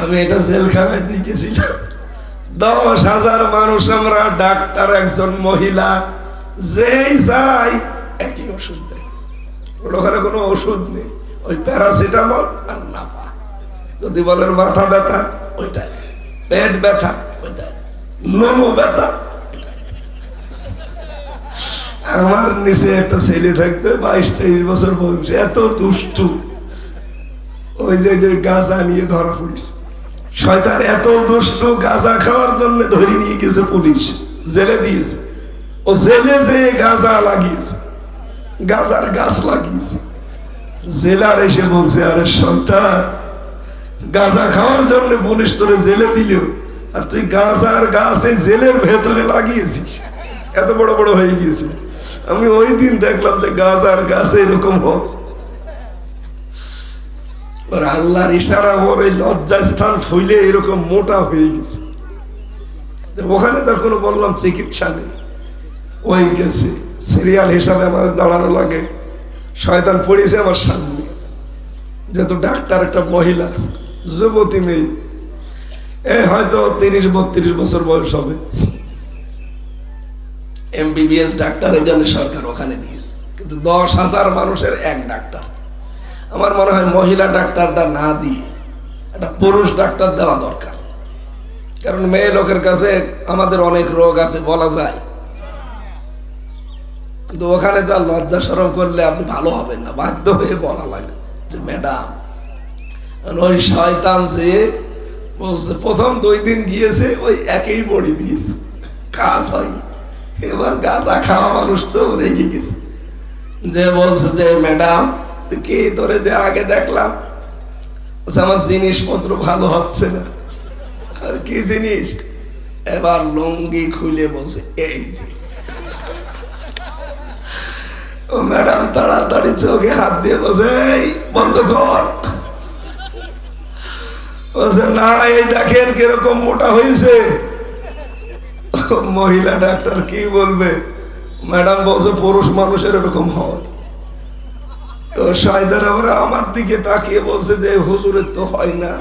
আমি এটা জেলখানায় দেখেছিলাম। দশ হাজার মানুষ আমরা, ডাক্তার, একজন মহিলা, যেই চাই একই ওষুধ দেয়। ওখানে কোনো ওষুধ নেই। ওই প্যারাসিটামল আর নাপা যদি বলেন মাথা ব্যথা, ওইটাই পেট ব্যথা, ওইটাই নোনো ব্যথা আমার নিচে একটা ছেলে থাকতো, বাইশ তেইশ বছর বয়স, এত দুষ্টু। ওই যে যে গাঁজা নিয়ে ধরা পড়েছে। শয়তান এত দুষ্ট গাঁজা খাওয়ার জন্য ধরে নিয়ে গেছে পুলিশ। জেলে দিয়েছে। ও জেলে যে গাঁজা লাগিয়েছে। গাঁজার গাছ লাগিয়েছে। জেলার এসে বলছে, আরে শয়তান, গাঁজা খাওয়ার জন্য পুলিশ তোরে জেলে দিল। আর তুই গাঁজার গাছে জেলের ভেতরে লাগিয়েছিস। এত বড় বড় হয়ে গিয়েছে আমি ওই দিন দেখলাম যে গাঁজার গাছ এরকম হোক ওর আল্লাহর ইশারা ওর ওই লজ্জাস্থান ফুলে এরকম মোটা হয়ে গেছে। ওখানে তার কোনো বললাম চিকিৎসা নেই। ওই গেছে সিরিয়াল হিসাবে আমাদের দাঁড়ানো লাগে। শয়তান পড়েছে আমার সামনে। যেহেতু ডাক্তার একটা মহিলা, যুবতী মেয়ে। এ হয়তো তিরিশ, বত্রিশ বছর বয়স হবে। এমবিবিএস ডাক্তার জন্য সরকার ওখানে দিয়েছে। কিন্তু দশ হাজার মানুষের এক ডাক্তার। আমার মনে হয় মহিলা ডাক্তারটা না দিয়ে একটা পুরুষ ডাক্তার দেওয়া দরকার। কারণ মেয়ে লোকের কাছে আমাদের অনেক রোগ আছে বলা যায়। কিন্তু ওখানে আর লজ্জা সরম করলে আপনি ভালো হবেন না, বাধ্য হয়ে বলা লাগে যে, ম্যাডাম ওই শয়তান যে বলছে, প্রথম দুই দিন গিয়েছে, ওই একই বড়ি দিয়েছে, কাজ হয়নি। এবার গাছা খাওয়া মানুষ তো রেগে গেছে। যে বলছে যে, ম্যাডাম কি ধরে যে আগে দেখলাম? বলছে, আমার জিনিসপত্র ভালো হচ্ছে না। আর কি জিনিস? এবার লুঙ্গি খুলে বলছে এই যে। ও ম্যাডাম তাড়াতাড়ি চোখে হাত দিয়ে বসে "এই, বন্ধ কর। বলছে না এই দেখেন কীরকম মোটা হয়েছে। মহিলা ডাক্তার কি বলবে? ম্যাডাম বলছে পুরুষ মানুষের এরকম হয়। তো সাইদার আবার আমার দিকে তাকিয়ে বলছে যে হুজুরের তো হয় না।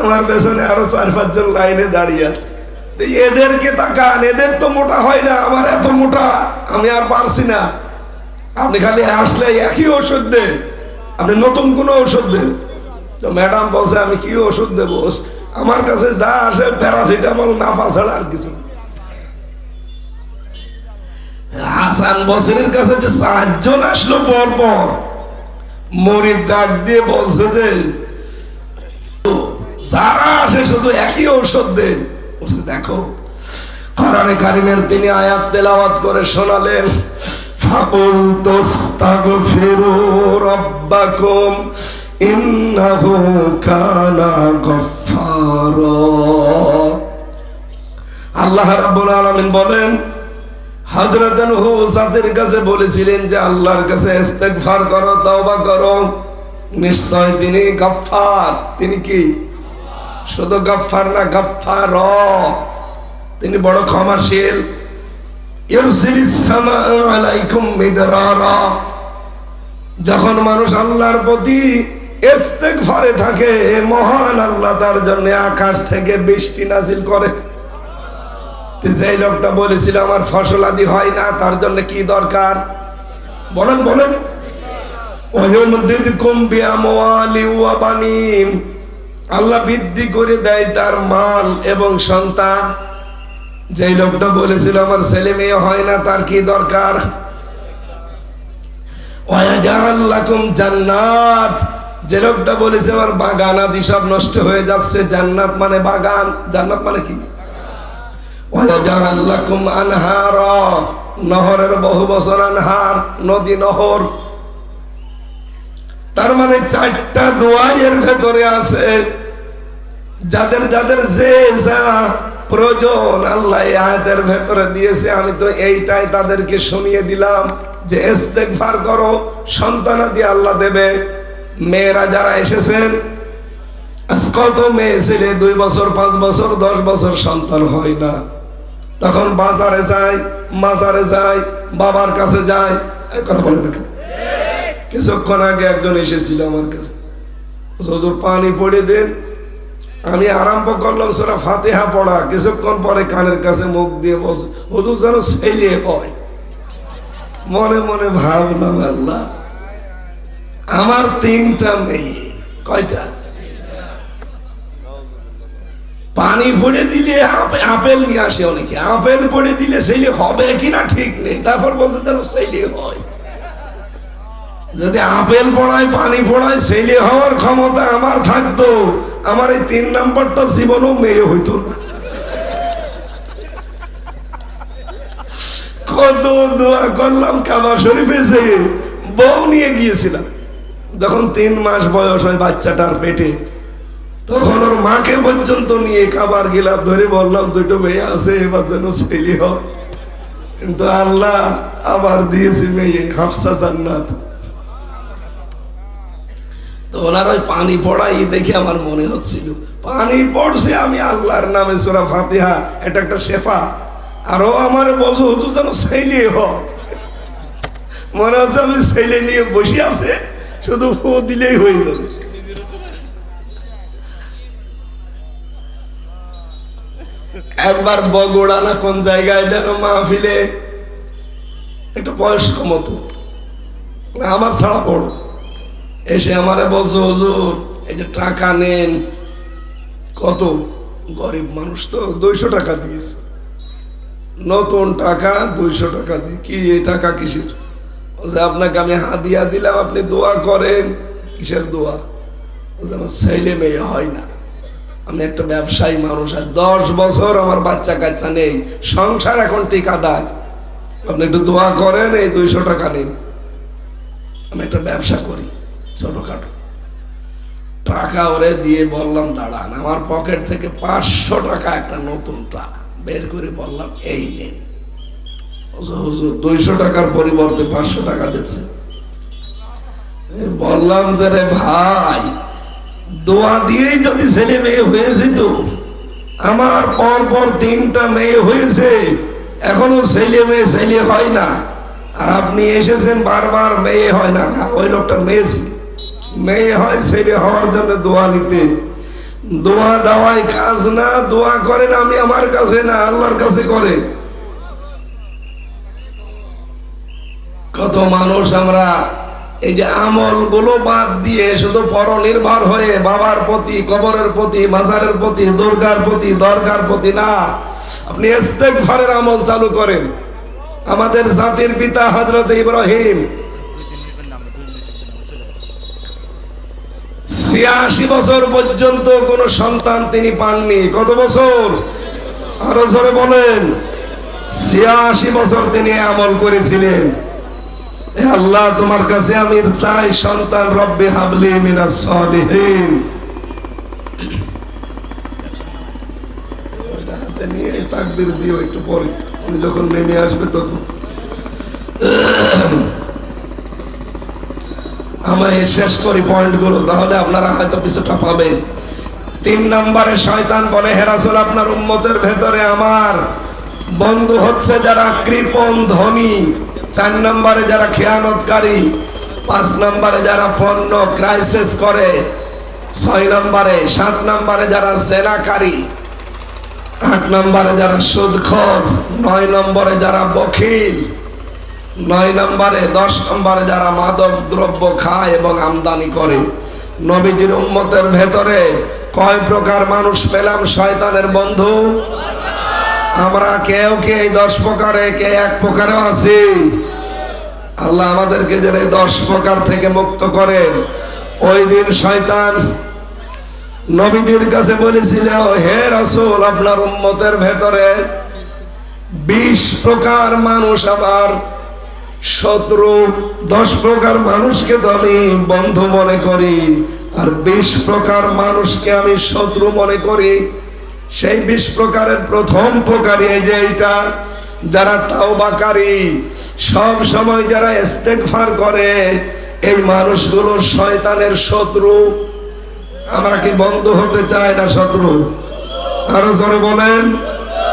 আমার পেছনে আরও চার পাঁচজন লাইনে দাঁড়িয়ে আছে। এদেরকে তাকান, এদের তো মোটা হয় না, আমার এত মোটা, আমি আর পারছি না। আপনি খালি আসলে একই ওষুধ দেন, আপনি নতুন কোনো ওষুধ দেন। তো ম্যাডাম বলছে, আমি কি ওষুধ দেবো? আমার কাছে যা আসে প্যারাসিটামল, না ছাড়া আর কিছু না। হাসান বসের কাছে যে চারজন আসলো পর পর মরির ডাক দিয়ে বলছে যে, যারা আসে শুধু একই ঔষধ দেন। বলছে, দেখো, কোরআনে কারিমের তিনি আয়াত তেলাওয়াত করে শোনালেন, ফাকুল তাস্তাগফিরু রাব্বাকুম, ইন্নাহু কানা গফফারা। আল্লাহ রাব্বুল আলামিন বলেন হযরত নূহ যাদের কাছে বলেছিলেন যে, আল্লাহর কাছে নিশ্চয় তিনি গফফার। তিনি কি? শুধু গফফার না গফফার তিনি বড় ক্ষমাশীল। যখন মানুষ আল্লাহর প্রতি ইস্তেগফারে থাকে, মহান আল্লাহ তার জন্য আকাশ থেকে বৃষ্টি নাজিল করে। যেই লোকটা বলেছিল আমার ফসল আদি হয় না, তার জন্য কি দরকার? বলেন বলেন। আল্লাহ বৃদ্ধি করে দেয় তার মাল এবং সন্তান। যেই লোকটা বলেছিল আমার ছেলে মেয়ে হয় না, তার কি দরকার? জান্নাত। যে লোকটা বলেছে আমার বাগান আদি সব নষ্ট হয়ে যাচ্ছে, জান্নাত মানে বাগান। জান্নাত মানে কি? নহরের আনহার, নদী নহর। তার মানে চারটা ভেতরে আছে। যাদের যাদের যে যা প্রয়োজন আল্লাহ আয়াতের ভেতরে দিয়েছে, আমি তো এইটাই তাদেরকে শুনিয়ে দিলাম যে ইস্তেগফার করো সন্তানাদি আল্লাহ দেবে। মেয়েরা যারা এসেছেন আজ কত মেয়ে ছেলে দুই বছর, পাঁচ বছর, দশ বছর সন্তান হয় না। তখন বাজারে যায়, মাজারে যায়, বাবার কাছে যায়। কথা বলেন না কিছুক্ষণ আগে একজন এসেছিল আমার কাছে। হুজুর, পানি পড়ে দেন। আমি আরম্ভ করলাম সেটা ফাতেহা পড়া। কিছুক্ষণ পরে কানের কাছে মুখ দিয়ে বস হুজুর, যেন ছেলে হয়। মনে মনে ভাবলাম, আল্লাহ, আমার তিনটা মেয়ে। কয়টা? পানি পড়ে দিলে আপে- আপেল নিয়ে আসে অনেকে। আপেল পড়ে দিলে ছেলে হবে কিনা ঠিক নেই। তারপর বলছে যেন ছেলে হয়। যদি আপেল পড়ায় পানি পড়ায় ছেলে হওয়ার ক্ষমতা আমার থাকতো। আমার এই তিন নাম্বারটা জীবনও মেয়ে হইতো না। কত দোয়া করলাম কাবা শরীফে যে বউ নিয়ে গিয়েছিলাম। যখন তিন মাস বয়স হয় বাচ্চাটার পেটে তখন ওর মাকে পর্যন্ত নিয়ে কাবার গিলাপ ধরে বললাম, দুটো মেয়ে আছে, এবার যেন ছেলে হয়। কিন্তু আল্লাহ আবার দিয়েছি মেয়ে, হাফসা জান্নাত। ওনার ওই পানি দেখে আমার মনে হচ্ছিল। পানি পড়ছে আমি আল্লাহর নামে সোরা ফাতিহা, এটা একটা শেফা। আরও আমার বলছো হতো যেন ছেলে হ মনে হচ্ছে আমি ছেলে নিয়ে বসে আছে, শুধু ফু দিলেই হয়ে যাবে। একবার বগুড়া না কোন জায়গায় যেন মাহফিলে একটু বয়স্ক মতো। আমার ছাড়া পড়ো। এসে আমারে বলছো হুজুর এই যে টাকা নেন। কত? গরিব মানুষ তো দুইশো টাকা দিয়েছে। নতুন টাকা দুইশো টাকা দিয়ে কি এই টাকা কিসের? বলছে, আপনাকে আমি হাদিয়া দিলাম আপনি দোয়া করেন। কিসের দোয়া? আমার ছেলে মেয়ে হয় না। আমি একটা ব্যবসায়ী মানুষ আজ দশ বছর আমার বাচ্চা কাচ্চা নেই সংসার এখন টিকা দেয়। আপনি একটু দোয়া করেন এই দুইশো টাকা নিন। আমি একটা ব্যবসা করি ছোটখাটো। টাকা ওরে দিয়ে বললাম দাঁড়ান আমার পকেট থেকে পাঁচশো টাকা একটা নতুন টাকা বের করে বললাম এই নেন। হুজুর, দুইশো টাকার পরিবর্তে পাঁচশো টাকা দিচ্ছে। বললাম যে রে ভাই দোয়া দিয়েই যদি ছেলে মেয়ে হয়েছে তো, আমার পর পর তিনটা মেয়ে হয়েছে, এখনও ছেলে মেয়ে ছেলে হয় না। আর আপনি এসেছেন বারবার মেয়ে হয় না, ওই লোকটা মেয়ে মেয়ে হয় ছেলে হওয়ার জন্য দোয়া নিতে। দোয়া দেওয়াই কাজ না, দোয়া করেন আমি আমার কাছে না, আল্লাহর কাছে করেন। কত মানুষ আমরা এই যে আমলগুলো বাদ দিয়ে শুধু পরনির্ভর হয়ে বাবার প্রতি, কবরের প্রতি, মাজারের প্রতি, দুর্গার প্রতি দরকার প্রতি না। আপনি ইস্তেগফারের আমল চালু করেন। আমাদের জাতির পিতা হযরত ইব্রাহিম ছিয়াশি বছর পর্যন্ত কোনো সন্তান তিনি পাননি। কত বছর? আরও জোরে বলেন। ছিয়াশি বছর তিনি আমল করেছিলেন। আল্লাহ, তোমার কাছে আমি চাই, সন্তান রব্বে হাবলি মিনাস সালিহিন। দিও, একটু পরে। উনি যখন নেমে আসবে তখন। আমায় শেষ করি পয়েন্টগুলো, তাহলে আপনারা হয়তো কিছুটা পাবেন। তিন নম্বরে শয়তান বলে হেরাসুল আপনার উম্মতের ভেতরে আমার বন্ধু হচ্ছে যারা কৃপণ ধনী। চার নম্বরে যারা খেয়ানতকারী, পাঁচ নম্বরে যারা পণ্য ক্রাইসিস করে, ছয় নম্বরে, সাত নম্বরে যারা জেনাকারী, আট নম্বরে যারা সুদখোর, নয় নম্বরে যারা বখিল, নয় নম্বরে, দশ নম্বরে যারা মাদক দ্রব্য খায় এবং আমদানি করে। নবীজির উম্মতের ভেতরে কয় প্রকার মানুষ পেলাম? শয়তানের বন্ধু? আমরা কেউ কে এই দশ প্রকারে, কে এক প্রকারেও আছি? আল্লাহ আমাদেরকে যেন এই দশ প্রকার থেকে মুক্ত করেন। ওই দিন শয়তান নবীজির কাছে বলেছিল, হে রাসূল, আপনার উম্মতের ভেতরে বিশ প্রকার মানুষ আবার শত্রু। দশ প্রকার মানুষকে তো আমি বন্ধু মনে করি, আর বিশ প্রকার মানুষকে আমি শত্রু মনে করি। সেই বিশ প্রকারের প্রথম প্রকারই এই যে এইটা, যারা তাওবাকারী, সব সময় যারা ইস্তেগফার করে, এই মানুষগুলো শয়তানের শত্রু। আমরা কি বন্ধ হতে চাই না শত্রু? আরও জোরে বলেন।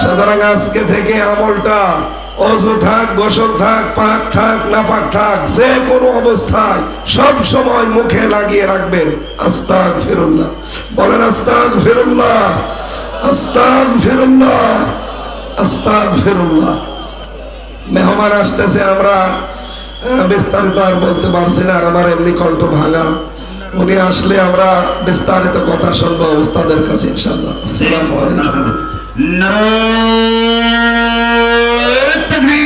সুতরাং আজকে থেকে আমলটা, অজু থাক, গোসল থাক, পাক থাক না পাক থাক, যে কোনো অবস্থায় সব সময় মুখে লাগিয়ে রাখবেন। আস্তাক ফিরুল্লাহ বলেন আস্তাক ফিরুল্লাহ আস্তাক ফিরুল্লাহ মেহমান আসতেছে, আমরা বিস্তারিত আর বলতে পারছি না, আর আমার এমনি কণ্ঠ ভাঙা। উনি আসলে আমরা বিস্তারিত কথা শুনব ওস্তাদের কাছে, ইনশাআল্লাহ। আসসালামু আলাইকুম।